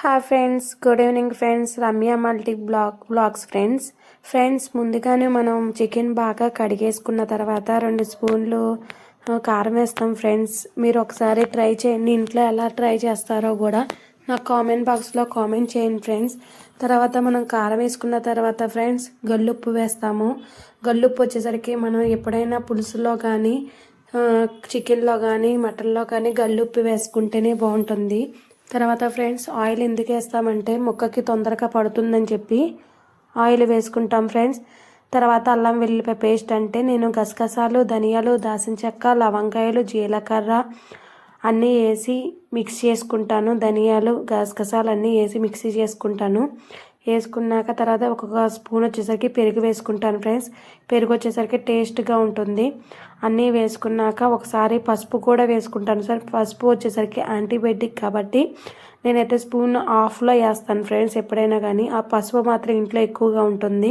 Hi friends good evening friends Ramya multi blog blogs friends friends ముందుగానే మనం chicken బాగా కడిగేసుకున్న తర్వాత రెండు స్పూన్లు కారం వేస్తాం ఫ్రెండ్స్ మీరు ఒకసారి ట్రై చేయండి. ఇంట్లో ఎలా ట్రై చేస్తారో కూడా నాకు కామెంట్ బాక్స్లో కామెంట్ చేయండి ఫ్రెండ్స్ తర్వాత మనం కారం వేసుకున్న తర్వాత ఫ్రెండ్స్ గల్లుప్పు వేస్తాము. గల్లుప్పు వచ్చేసరికి మనం ఎప్పుడైనా పులుసులో కానీ చికెన్లో కానీ మటన్లో కానీ గల్లుప్పు వేసుకుంటేనే బాగుంటుంది. తర్వాత ఫ్రెండ్స్ ఆయిల్ ఎందుకు వేస్తామంటే ముక్కకి తొందరగా పడుతుందని చెప్పి ఆయిల్ వేసుకుంటాం ఫ్రెండ్స్. తర్వాత అల్లం వెల్లుల్లిపాయ పేస్ట్ అంటే నేను గసగసాలు ధనియాలు దాసిన చెక్క లవంగాయలు జీలకర్ర అన్నీ వేసి మిక్స్ చేసుకుంటాను. ధనియాలు గసగసాలు అన్నీ వేసి మిక్సీ చేసుకుంటాను. వేసుకున్నాక తర్వాత ఒక్కొక్క స్పూన్ వచ్చేసరికి పెరుగు వేసుకుంటాను ఫ్రెండ్స్ పెరుగు వచ్చేసరికి టేస్ట్గా ఉంటుంది. అన్నీ వేసుకున్నాక ఒకసారి పసుపు కూడా వేసుకుంటాను సార్. పసుపు వచ్చేసరికి యాంటీబయాటిక్ కాబట్టి నేనైతే స్పూన్ ఆఫ్లో వేస్తాను ఫ్రెండ్స్ ఎప్పుడైనా కానీ ఆ పసుపు మాత్రం ఇంట్లో ఎక్కువగా ఉంటుంది.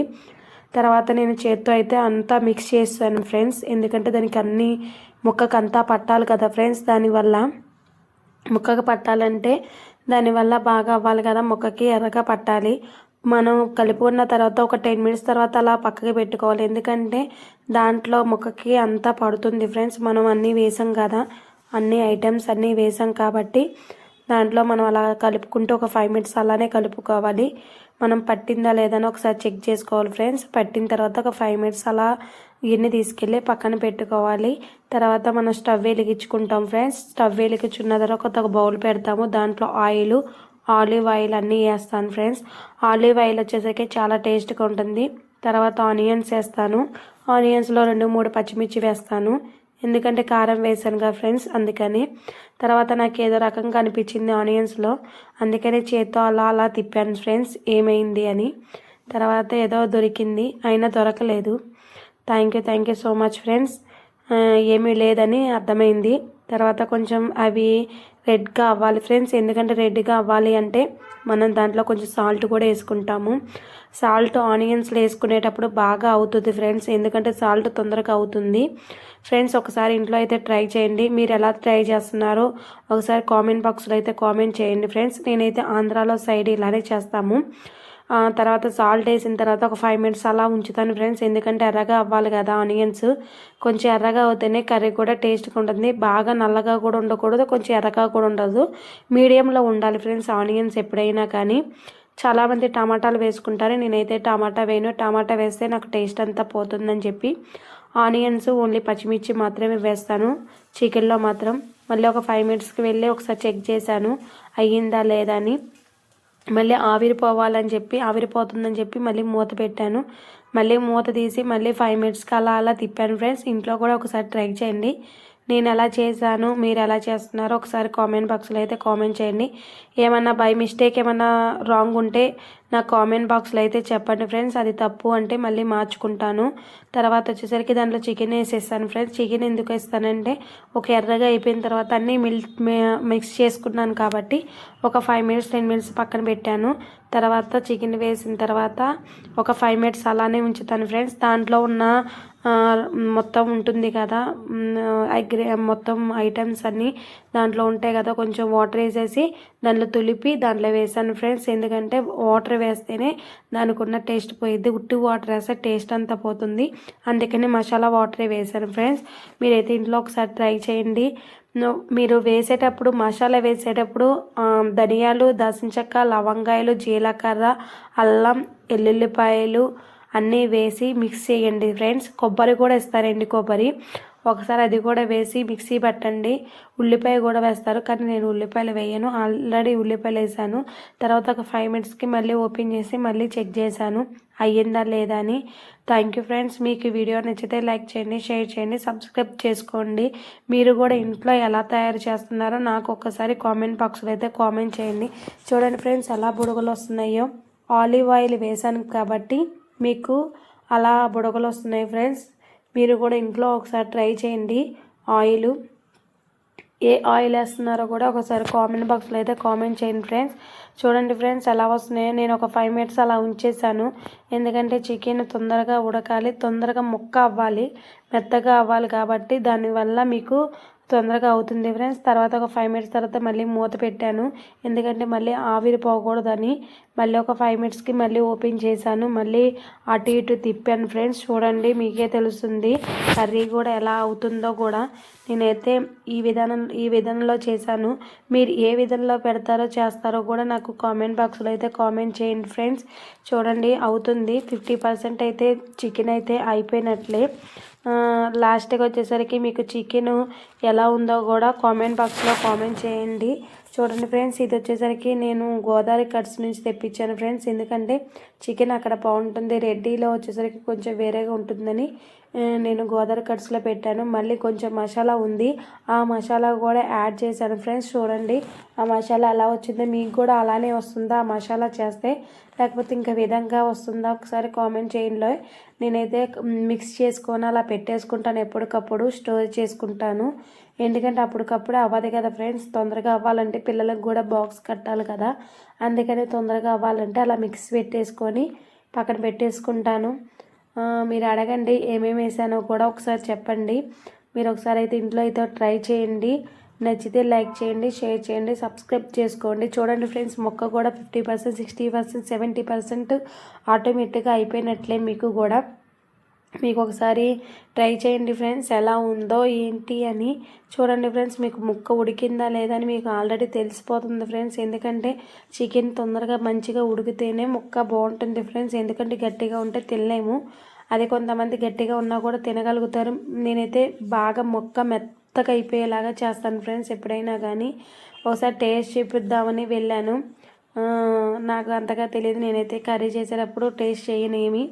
తర్వాత నేను చేత్తో అయితే అంతా మిక్స్ చేస్తాను ఫ్రెండ్స్ ఎందుకంటే దానికి అన్ని ముక్కకు అంతా పట్టాలి కదా ఫ్రెండ్స్ దానివల్ల ముక్కకు పట్టాలంటే దానివల్ల బాగా అవ్వాలి కదా. ముక్కకి ఎర్రగా పట్టాలి. మనం కలిపి ఉన్న తర్వాత ఒక టెన్ మినిట్స్ తర్వాత అలా పక్కకి పెట్టుకోవాలి. ఎందుకంటే దాంట్లో ముక్కకి అంతా పడుతుంది ఫ్రెండ్స్ మనం అన్నీ వేసాం కదా. అన్ని ఐటమ్స్ అన్నీ వేసాం కాబట్టి దాంట్లో మనం అలా కలుపుకుంటూ ఒక ఫైవ్ మినిట్స్ అలానే కలుపుకోవాలి. మనం పట్టిందా లేదని ఒకసారి చెక్ చేసుకోవాలి ఫ్రెండ్స్ పట్టిన తర్వాత ఒక ఫైవ్ మినిట్స్ అలా గిన్నె తీసుకెళ్ళి పక్కన పెట్టుకోవాలి. తర్వాత మనం స్టవ్ వెలిగించుకుంటాం ఫ్రెండ్స్ స్టవ్ వెలిగించున్న తర్వాత ఒక బౌల్ పెడతాము. దాంట్లో ఆయిల్ ఆలివ్ ఆయిల్ అన్నీ వేస్తాను ఫ్రెండ్స్. ఆలివ్ ఆయిల్ వచ్చేసరికి చాలా టేస్ట్గా ఉంటుంది. తర్వాత ఆనియన్స్ వేస్తాను. ఆనియన్స్లో రెండు మూడు పచ్చిమిర్చి వేస్తాను. ఎందుకంటే కారం వేసాను కదా ఫ్రెండ్స్ అందుకని. తర్వాత నాకు ఏదో రకంగా అనిపించింది ఆనియన్స్లో. అందుకని చేత్తో అలా అలా తిప్పాను ఫ్రెండ్స్. ఏమైంది అని. తర్వాత ఏదో దొరికింది అయినా దొరకలేదు. Thank you thank you so much friends. ఏమీ లేదని అర్థమైంది. తర్వాత కొంచెం అవి రెడ్గా అవ్వాలి. ఫ్రెండ్స్ ఎందుకంటే రెడ్గా అవ్వాలి అంటే మనం దాంట్లో కొంచెం సాల్ట్ కూడా వేసుకుంటాము. సాల్ట్ ఆనియన్స్లో వేసుకునేటప్పుడు బాగా అవుతుంది ఫ్రెండ్స్. ఎందుకంటే సాల్ట్ తొందరగా అవుతుంది. ఫ్రెండ్స్ ఒకసారి ఇంట్లో అయితే ట్రై చేయండి. మీరు ఎలా ట్రై చేస్తున్నారో ఒకసారి కామెంట్ బాక్స్లో అయితే కామెంట్ చేయండి ఫ్రెండ్స్. నేనైతే ఆంధ్రాలో సైడ్ ఇలానే చేస్తాము. తర్వాత సాల్ట్ వేసిన తర్వాత ఒక ఫైవ్ మినిట్స్ అలా ఉంచుతాను ఫ్రెండ్స్ ఎందుకంటే ఎర్రగా అవ్వాలి కదా ఆనియన్స్ కొంచెం ఎర్రగా అవుతేనే కర్రీ కూడా టేస్ట్గా ఉంటుంది. బాగా నల్లగా కూడా ఉండకూడదు కొంచెం ఎర్రగా కూడా ఉండదు. మీడియంలో ఉండాలి ఫ్రెండ్స్ ఆనియన్స్ ఎప్పుడైనా కానీ. చాలామంది టమాటాలు వేసుకుంటారు. నేనైతే టమాటా వేయను. టమాటా వేస్తే నాకు టేస్ట్ అంతా పోతుందని చెప్పి ఆనియన్స్ ఓన్లీ పచ్చిమిర్చి మాత్రమే వేస్తాను. చికెన్లో మాత్రం మళ్ళీ ఒక ఫైవ్ మినిట్స్కి వెళ్ళి ఒకసారి చెక్ చేశాను. అయ్యిందా లేదా అని. మళ్ళీ ఆవిరిపోవాలని చెప్పి ఆవిరిపోతుందని చెప్పి మళ్ళీ మూత పెట్టాను. మళ్ళీ మూత తీసి మళ్ళీ ఫైవ్ మినిట్స్కి అలా అలా తిప్పాను ఫ్రెండ్స్ ఇంట్లో కూడా ఒకసారి ట్రై చేయండి. నేను ఎలా చేశాను మీరు ఎలా చేస్తున్నారో ఒకసారి కామెంట్ బాక్స్లో అయితే కామెంట్ చేయండి. ఏమన్నా బై మిస్టేక్ ఏమన్నా రాంగ్ ఉంటే నా కామెంట్ బాక్స్లో అయితే చెప్పండి ఫ్రెండ్స్ అది తప్పు అంటే మళ్ళీ మార్చుకుంటాను. తర్వాత వచ్చేసరికి దాంట్లో చికెన్ వేసేస్తాను ఫ్రెండ్స్ చికెన్ ఎందుకు వేస్తానంటే ఒక ఎర్రగా అయిపోయిన తర్వాత అన్నీ మిల్ మిక్స్ చేసుకున్నాను కాబట్టి ఒక ఫైవ్ మినిట్స్ టెన్ మినిట్స్ పక్కన పెట్టాను. తర్వాత చికెన్ వేసిన తర్వాత ఒక ఫైవ్ మినిట్స్ అలానే ఉంచుతాను ఫ్రెండ్స్ దాంట్లో ఉన్న మొత్తం ఉంటుంది కదా అగ్రి మొత్తం ఐటమ్స్ అన్నీ దాంట్లో ఉంటాయి కదా కొంచెం వాటర్ వేసేసి దాంట్లో తులిపి దాంట్లో వేసాను ఫ్రెండ్స్. ఎందుకంటే వాటర్ వేస్తేనే దానికి ఉన్న టేస్ట్ పోయిద్ది. ఉట్టి వాటర్ వేస్తే టేస్ట్ అంతా పోతుంది. అందుకని మసాలా వాటరే వేసాను ఫ్రెండ్స్. మీరైతే ఇంట్లో ఒకసారి ట్రై చేయండి. మీరు వేసేటప్పుడు మసాలా వేసేటప్పుడు ధనియాలు దశంచక్క లవంగాయలు జీలకర్ర అల్లం ఎల్లుల్లిపాయలు అన్నీ వేసి మిక్స్ చేయండి ఫ్రెండ్స్. కొబ్బరి కూడా ఇస్తారండి కొబ్బరి. ఒకసారి అది కూడా వేసి మిక్సీ పట్టండి. ఉల్లిపాయ కూడా వేస్తారు కానీ నేను ఉల్లిపాయలు వేయను. ఆల్రెడీ ఉల్లిపాయలు వేసాను. తర్వాత ఒక ఫైవ్ మినిట్స్కి మళ్ళీ ఓపెన్ చేసి మళ్ళీ చెక్ చేశాను. అయ్యిందా లేదా అని. థ్యాంక్ యూ ఫ్రెండ్స్ మీకు వీడియో నచ్చితే లైక్ చేయండి షేర్ చేయండి సబ్స్క్రైబ్ చేసుకోండి. మీరు కూడా ఇంట్లో ఎలా తయారు చేస్తున్నారో నాకు ఒక్కసారి కామెంట్ బాక్స్లో అయితే కామెంట్ చేయండి. చూడండి ఫ్రెండ్స్ ఎలా బుడగలు వస్తున్నాయో. ఆలివ్ ఆయిల్ వేసాను కాబట్టి మీకు అలా బుడగలు వస్తున్నాయి ఫ్రెండ్స్ మీరు కూడా ఇంట్లో ఒకసారి ట్రై చేయండి. ఆయిల్. ఏ ఆయిల్ వేస్తున్నారో కూడా ఒకసారి కామెంట్ బాక్స్లో అయితే కామెంట్ చేయండి ఫ్రెండ్స్. చూడండి ఫ్రెండ్స్ ఎలా వస్తున్నాయో. నేను ఒక ఫైవ్ మినిట్స్ అలా ఉంచేసాను. ఎందుకంటే చికెన్ తొందరగా ఉడకాలి తొందరగా ముక్క అవ్వాలి మెత్తగా అవ్వాలి కాబట్టి దానివల్ల మీకు తొందరగా అవుతుంది ఫ్రెండ్స్. తర్వాత ఒక ఫైవ్ మినిట్స్ తర్వాత మళ్ళీ మూత పెట్టాను. ఎందుకంటే మళ్ళీ ఆవిరి పోకూడదని మళ్ళీ ఒక ఫైవ్ మినిట్స్కి మళ్ళీ ఓపెన్ చేశాను. మళ్ళీ అటు ఇటు తిప్పాను ఫ్రెండ్స్. చూడండి మీకే తెలుస్తుంది కర్రీ కూడా ఎలా అవుతుందో కూడా. నేనైతే ఈ విధానం ఈ విధానంలో చేశాను. మీరు ఏ విధంలో పెడతారో చేస్తారో కూడా నాకు కామెంట్ బాక్స్లో అయితే కామెంట్ చేయండి ఫ్రెండ్స్. చూడండి అవుతుంది. ఫిఫ్టీ పర్సెంట్ అయితే చికెన్ అయితే అయిపోయినట్లే. లాస్ట్కి వచ్చేసరికి మీకు చికెను ఎలా ఉందో కూడా కామెంట్ బాక్స్లో కామెంట్ చేయండి. చూడండి ఫ్రెండ్స్ ఇది వచ్చేసరికి నేను గోదావరి కట్స్ నుంచి తెప్పించాను ఫ్రెండ్స్. ఎందుకంటే చికెన్ అక్కడ బాగుంటుంది రెడ్డిలో వచ్చేసరికి కొంచెం వేరేగా ఉంటుందని నేను గోదావరి కట్స్లో పెట్టాను. మళ్ళీ కొంచెం మసాలా ఉంది ఆ మసాలా కూడా యాడ్ చేశాను ఫ్రెండ్స్. చూడండి ఆ మసాలా అలా వచ్చిందో మీకు కూడా అలానే వస్తుందా ఆ మసాలా చేస్తే? లేకపోతే ఇంకా విధంగా వస్తుందా? ఒకసారి కామెంట్ చేయండిలో నేనైతే మిక్స్ చేసుకొని అలా పెట్టేసుకుంటాను ఎప్పటికప్పుడు స్టోర్ చేసుకుంటాను. ఎందుకంటే అప్పటికప్పుడు అవ్వదు కదా ఫ్రెండ్స్ తొందరగా అవ్వాలంటే పిల్లలకు కూడా బాక్స్ కట్టాలి కదా. అందుకని తొందరగా అవ్వాలంటే అలా మిక్స్ పెట్టేసుకొని పక్కన పెట్టేసుకుంటాను. మీరు అడగండి ఏమేమి వేసానో కూడా ఒకసారి చెప్పండి. మీరు ఒకసారి అయితే ఇంట్లో అయితే ట్రై చేయండి. నచ్చితే లైక్ చేయండి షేర్ చేయండి సబ్స్క్రైబ్ చేసుకోండి. చూడండి ఫ్రెండ్స్ మొక్క కూడా fifty percent sixty percent seventy percent ఆటోమేటిక్గా అయిపోయినట్లే మీకు కూడా. మీకు ఒకసారి ట్రై చేయండి ఫ్రెండ్స్ ఎలా ఉందో ఏంటి అని. చూడండి ఫ్రెండ్స్ మీకు ముక్క ఉడికిందా లేదా అని మీకు ఆల్రెడీ తెలిసిపోతుంది ఫ్రెండ్స్. ఎందుకంటే చికెన్ తొందరగా మంచిగా ఉడికితేనే ముక్క బాగుంటుంది ఫ్రెండ్స్. ఎందుకంటే గట్టిగా ఉంటే తినలేము. అది కొంతమంది గట్టిగా ఉన్నా కూడా తినగలుగుతారు. నేనైతే బాగా మొక్క మెత్తగా అయిపోయేలాగా చేస్తాను ఫ్రెండ్స్ ఎప్పుడైనా కానీ ఒకసారి టేస్ట్ చూపిద్దామని వెళ్ళాను. నాకు అంతగా తెలియదు నేనైతే కర్రీ చేసేటప్పుడు టేస్ట్ చేయనేమి.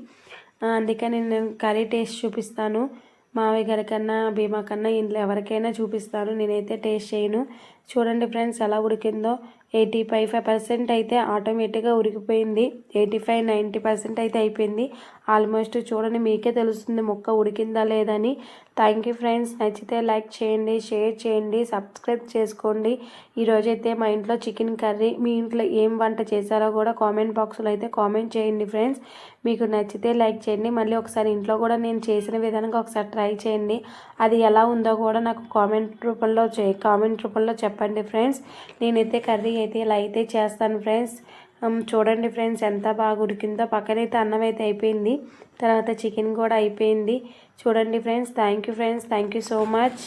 అందుకని నేను కర్రీ టేస్ట్ చూపిస్తాను. మావయ్య గారి కన్నా భీమా కన్నా ఇంట్లో ఎవరికైనా చూపిస్తాను. నేనైతే టేస్ట్ చేయను. చూడండి ఫ్రెండ్స్ ఎలా ఉడికిందో. ఎయిటీ ఫైవ్ ఫైవ్ పర్సెంట్ అయితే ఆటోమేటిక్గా ఉడికిపోయింది. ఎయిటీ ఫైవ్ నైంటీ పర్సెంట్ అయితే అయిపోయింది. ఆల్మోస్ట్ చూడండి మీకే తెలుస్తుంది మొక్క ఉడికిందా లేదని. Thank you friends. నచ్చితే లైక్ చేయండి షేర్ చేయండి సబ్స్క్రైబ్ చేసుకోండి. ఈరోజైతే మా ఇంట్లో చికెన్ కర్రీ మీ ఇంట్లో ఏం వంట చేశారో కూడా కామెంట్ బాక్స్లో అయితే కామెంట్ చేయండి ఫ్రెండ్స్. మీకు నచ్చితే లైక్ చేయండి. మళ్ళీ ఒకసారి ఇంట్లో కూడా నేను చేసిన విధానంగా ఒకసారి ట్రై చేయండి. అది ఎలా ఉందో కూడా నాకు కామెంట్ రూపంలో చే కామెంట్ రూపంలో చెప్పండి ఫ్రెండ్స్. నేనైతే కర్రీ అయితే ఇలా అయితే చేస్తాను ఫ్రెండ్స్. చూడండి ఫ్రెండ్స్ ఎంత బాగా ఉడికిందో. పక్కనైతే అన్నం అయితే అయిపోయింది. తర్వాత చికెన్ కూడా అయిపోయింది. చూడండి friends. Thank you friends. Thank you so much.